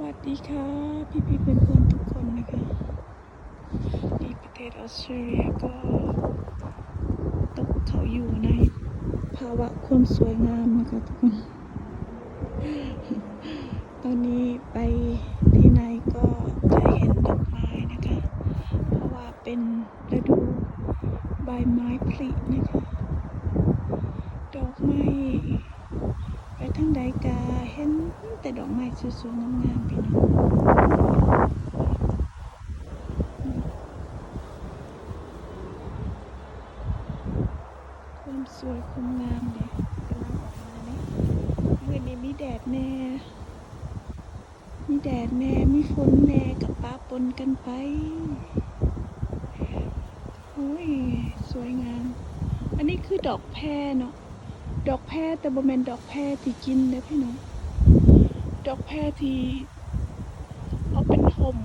วัสดีค่ะ พี่พี่ๆเพื่อนเพื่อนๆทุกคนนะคะนี่ประเทศออสเตรเลียก็ตกเขาอยู่ในภาวะความสวยงามนะคะทุกคน ตอนนี้ไปที่ไหนก็จะเห็นดอกไม้นะคะ เพราะว่าเป็นฤดูใบไม้ผลินะคะ ดอกไม้ไปทางใดกาเห็น แต่ดอกไม้สวยๆงามๆพี่น้องความสวยความงามเด็กกำลังออกมาเนี่ยมื่อนี้มีแดดแน่ มีแดดแน่ มีฝนแน่กับป้าปนกันไปโอ้ยสวยงาม อันนี้คือดอกแพรเนาะดอกแพรแต่บ่แมนดอกแพรที่กินเด้อพี่น้อง กแพรที เอาเป็นห่ม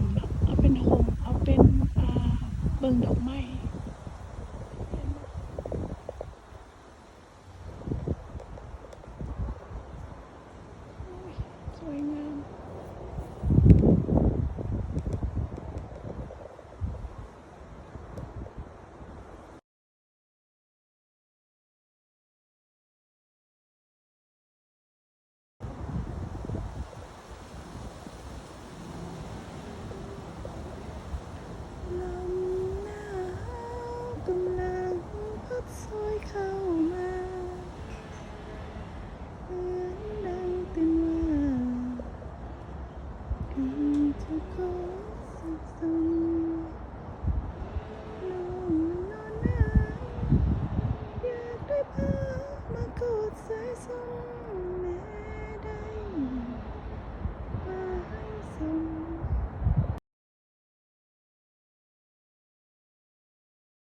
อยเข้ามาเหมือนดังเป็นว่าดีจะขอสักสองน้องนอนนานอยากได้พามากอดสายส่งแม่